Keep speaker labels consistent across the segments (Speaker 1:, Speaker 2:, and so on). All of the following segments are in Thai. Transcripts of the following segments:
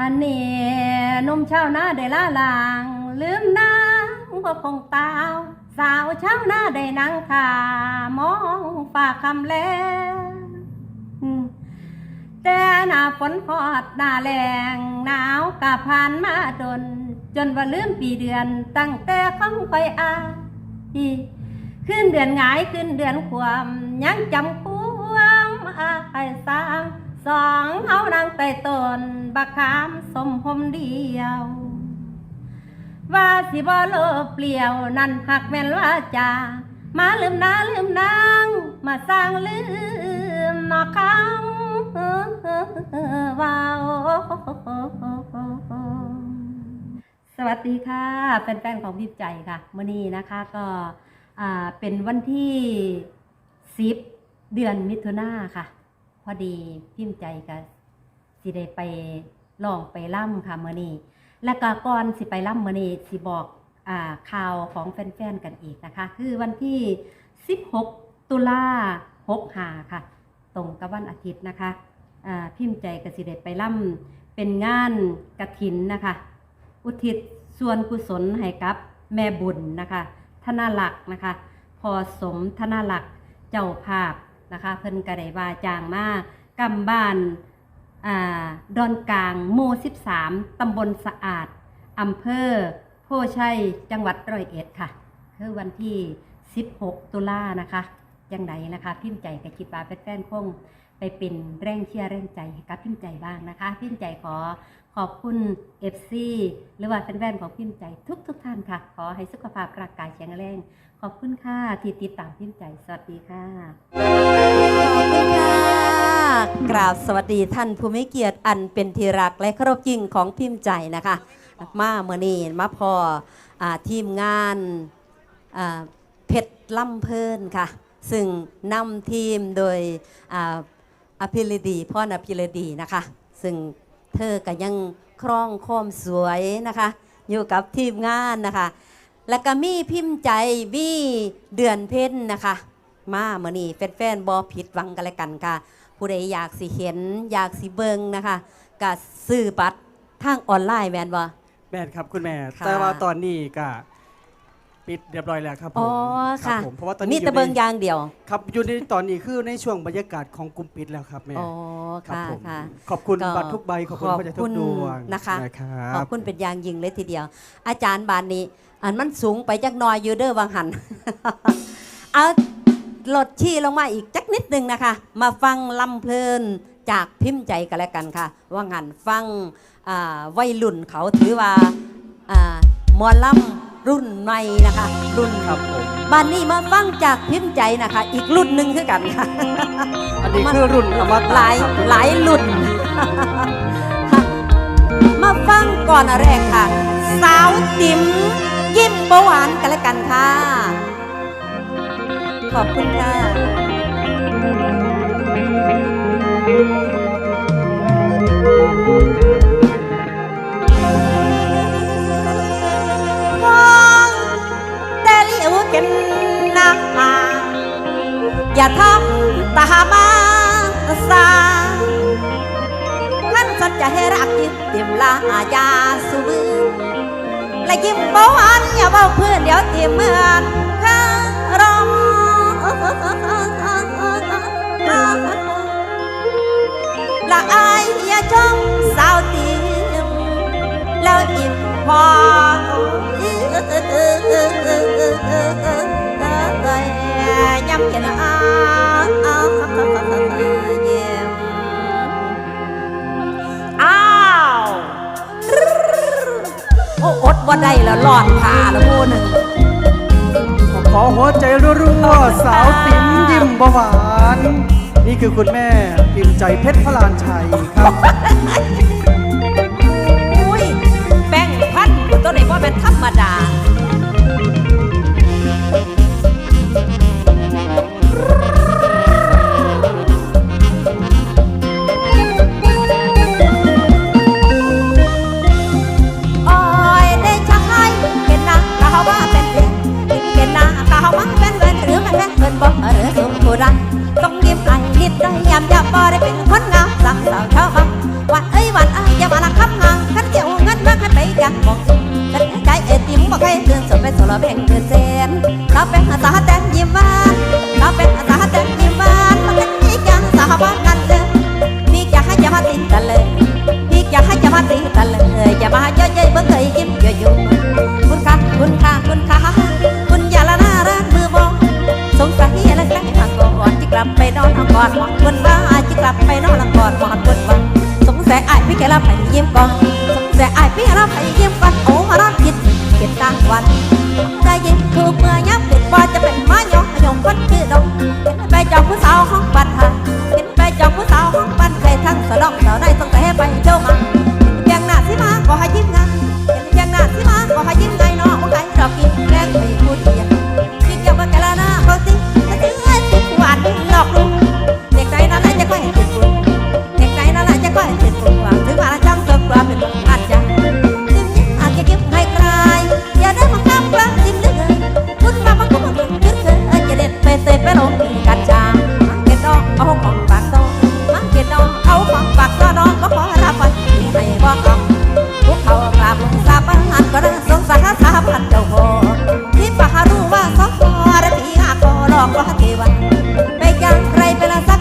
Speaker 1: อันนี้นุ่มชาวนาได้ล่าลาง ลืมนางบ่คงตาว สาวชาวนาได้นางขามองฝากคำแลแต่หน้าฝนพอดหน้าแรงหนาวกะผ่านมาดน จนว่าลืมปีเดือนตั้งแต่ข้องไปอาอีขึ้นเดือนหงายขึ้นเดือนความยังจำความอาไอสาม สองเฮานางไต่ตนบักขามสมพมเดียว ว่าสิบ่โลเปลี่ยวนั่นหักแม่นว่าจามาลืมนาลืมนางมาสร้างลืมนอกคำว้าวสวัสดีค่ะแฟนๆของพิบใจค่ะมื่อนี้นะคะก็อ่าเป็นวันที่สิบเดือนมิถุนาค่ะ พอดีพิมพ์ใจกับสิได้ไปลองไปล่ำค่ะมื่อนี้และก็ก่อนสิไปล่ำมื่อนี้สิบอกอ่าข่าวของแฟนๆกันอีกนะคะ คือวันที่ 16 ตุลา6หาค่ะ ตรงกับวันอาทิตย์นะคะอ่าพิมพ์ใจกับสิได้ไปล่ำเป็นงานกระถินนะคะ อุทิศส่วนกุศลให้กับแม่บุญนะคะธนาลักษ์นะคะ พอสมธนาลักษ์เจ้าภาพ นะคะ เพิ่นกระไดว่าจ้างมากำบ้านอ่าดอนกลางหมู่13 ตำบลสะอาดอำเภอโพชัยจังหวัดร้อยเอ็ดค่ะ คือวันที่ 16 ตุลานะคะ ยังไงนะคะ พิมพ์ใจกับคิดว่าแฟนๆคงไปเป็นแรงเชียร์แรงใจให้กับพิมพ์ใจบ้างนะคะ พิมพ์ใจขอขอบคุณ FC หรือว่าแฟนๆของพิมพ์ใจทุกทุกๆท่านค่ะ ขอให้สุขภาพร่างกายแข็งแรง ขอบคุณค่ะที่ติดตามพิมพ์ใจสวัสดีค่ะ
Speaker 2: ขอบคุณค่ะกราบสวัสดีท่านผู้มีเกียรติอันเป็นที่รักและเคารพยิ่งของพิมพ์ใจนะคะ มาเมื่อนี้มาพออทีมงานเพชรล่ำเพลินค่ะ ซึ่งนำทีมโดยอาอภิรดีพ่อนอภิรดีนะคะ ซึ่งเธอก็ยังครองโคมสวยนะคะ อยู่กับทีมงานนะคะ แล้วก็มีพิมพ์ใจมีเดือนเพ็ญนะคะ มาเมื่อนี้แฟนๆบอผิดหวังกันแล้วกันค่ะ ผู้ใดอยากสิเห็นอยากสิเบิงนะคะก็ซื้อบัตรทางออนไลน์แมนบ่
Speaker 3: แม่นครับคุณแม่
Speaker 2: ค่ะ
Speaker 3: แต่ว่าตอนนี้ก็ ปิดเรียบร้อยแล้วครับผม
Speaker 2: อ๋อ
Speaker 3: ครั
Speaker 2: ค่ะ
Speaker 3: ผมเพราะว่าตอน
Speaker 2: มี
Speaker 3: นี้อ
Speaker 2: แต่
Speaker 3: ยู่
Speaker 2: เบิงอ
Speaker 3: ใน
Speaker 2: ย่างเดียว
Speaker 3: ครับอยู่ในตอนนี้คือในช่วงบรรยากาศของกลุ่มปิดแล้วครับแม่
Speaker 2: อ๋อ
Speaker 3: ครับ
Speaker 2: ค่ะ
Speaker 3: ผม
Speaker 2: ค่ะ
Speaker 3: ขอบคุณ
Speaker 2: ก็
Speaker 3: บัตรทุกใบขอบคุณพระเจ้าทุกดวง
Speaker 2: นะคะ
Speaker 3: นะครั
Speaker 2: ขอบบคุณเป็นอย่างยิ่งเลยทีเดียว อาจารย์บานนี้ อันมันสูงไปจักหน้อยอยู่เด้อวังหัน เอาลดชี้ลงมาอีกจักนิดหนึ่งนะคะ มาฟังลำเพลินจากพิมพ์ใจกันแล้วกันค่ะว่างันฟังอ่าวัยรุ่นเขาถือว่าอ่าหมอลำ รุ่นใหม่นะคะ รุ่น
Speaker 3: ครับผม
Speaker 2: บ้านนี้มาฟังจากพิมพ์ใจนะคะ อีกรุ่นหนึ่งคือกันค่ะ
Speaker 3: อันนี้คือรุ่นอมตะ
Speaker 2: หลาย
Speaker 3: ครับ
Speaker 2: หลายรุ่น มาฟังก่อนอะไรกค่ะ สาวติ๋มยิ้มประหวานกันแล้วกันค่ะ ขอบคุณค่ะ อย่าทำตามาสาขันสัจจะให้รักยิ้มเต็มลายาสูบือและยิ้มเบาหวานอย่าเบาเพื่อนเดี๋ยวเตรียมเหมือนข้ารอละอายอย่าชมสาวเตียมแล้วอิ่มพอ ยำเขียนอาเยี่ยมอ้าวโอ้อดว่าได้แล้วหลอดขาแล้วมูหนึ่ง
Speaker 3: ขอหัวใจรัวๆสาวติ๋มยิ้มบหวาน นี่คือคุณแม่พิมพ์ใจเพชรพลานชัยครับ
Speaker 2: อุ้ยแบ่งพันตัวไหนว่าเป็นธรรมดา แต่ใจเอติมบอกให้เดินสมไป็นสลแบ่งเดือนเซนเราเป็นอาสาแตงยิ้มหวานเราเป็นอาสาแตงยิ้มหวานมันเป็นพี่ยังสาวบ้านกันเลยพี่อยากให้จะมาติดกันเลยพี่อยากให้จะมาติดกันเลยอ
Speaker 3: ย่า
Speaker 2: มาเยอะเยอะเบิ่งเคยยิ้มเยอะอยู่คุณค่ะคุณค่ะคุณค่ะคุณอย่าละน่ารักมือมองสงสัยอะไรแกล้งก่อนจะกลับไปนอนกอดหมอนคุณว่าจะกลับไปนอนกอดหมอนคุณว่าสงสัยไอ้พี่แกรับไปยิ้มก่อนสงสัยไอ้พี่แกรับไปยิ้มก่อนางวันใจเย็นคือเมื่อยับเป็ว่าจะเป็นมายองยองคนคือดงเป็นไปจองผู้สาวห้องปันหาเป็นไปจองผู้สาวห้องปันใครทั้งสะดองสาวได้ต้องแต่ให้ไปดง ทวไปจังใครไปละสัก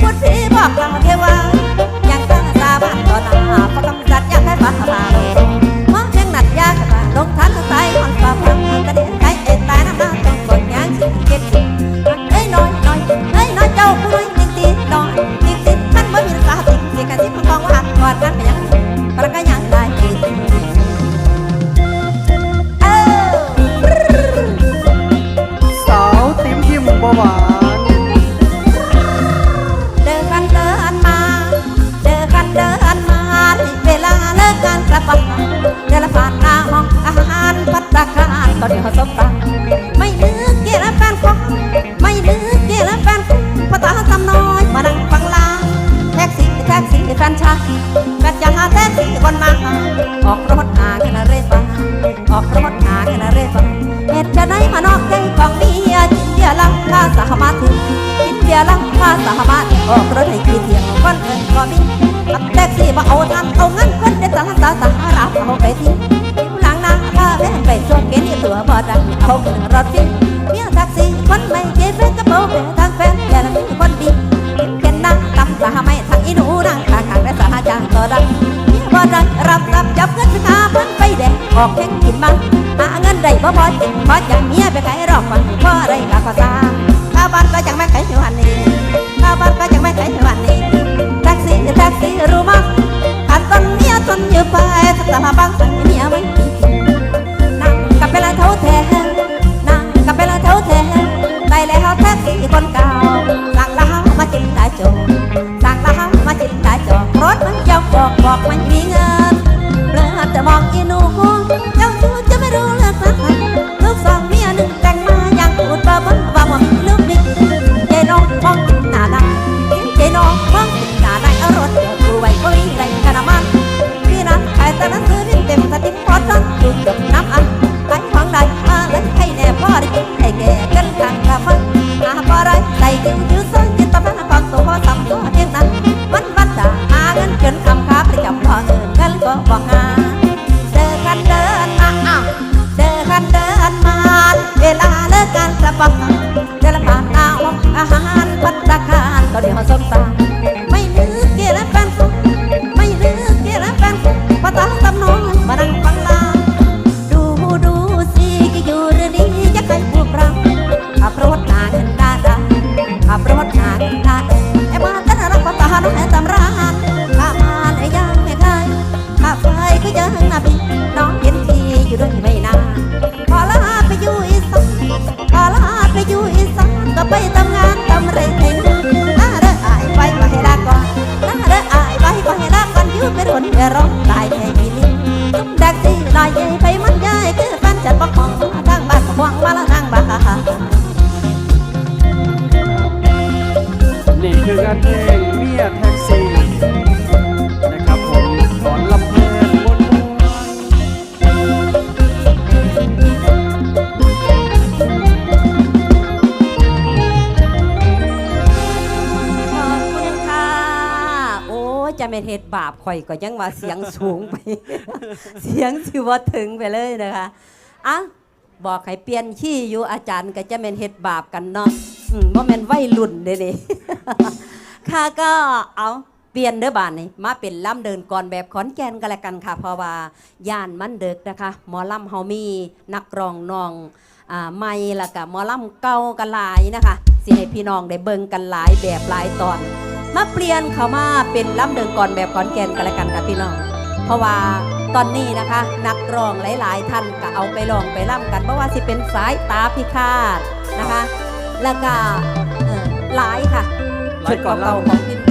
Speaker 2: พูดผีบอกกางเทวาอยากตั้งตาบ้านตอนาพระกำจัดอยากให้ฟ้าผ่า 好听好 รักบ่รักรับรับจับเงินสิบห้าพันไปแดงออกแข่งกินบ้าหาเงินได้บ่พอจิกพอจากเมียไปขา
Speaker 3: ยรอบฟัง
Speaker 2: พ่อได้าะขอซา เหตุบาปข่อยก็ยังว่าเสียงสูงไป เสียงสิว่าถึงไปเลยนะคะอะบอกให้เปลี่ยนขี้อยู่อาจารย์ก็จะเป็นเหตุบาปกันเนาะบ่แม่นวัยรุ่นเด้นี่ค่ะก็เอาเปลี่ยนเด้อบานนี่มาเป็นล่ำเดินก่อนแบบขอนแก่นก็แล้กันค่ะ เพราะว่าย่านมันเด็กนะคะหมอล่ำเฮามีนักรองนองอ่าไม่ละกับหมอล่ำเก่ากันหลายนะคะสิให้พี่น้องได้เบิ่งกันหลายแบบหลายตอน มาเปลี่ยนเขามาเป็นล่ำเดินก่อนแบบขอนแก่นกันแล้วกันค่ะพี่น้อง เพราะว่าตอนนี้นะคะ นักร้องหลาย ๆ ท่านก็เอาไปร้องไปล่ำกันเพราะว่าสิเป็นสายตาพิฆาตนะคะ แล้วก็เอ่อหลายค่ะ
Speaker 3: หลายก่อน
Speaker 2: ชุดเก่า
Speaker 3: ล่ำ
Speaker 2: ๆของพิม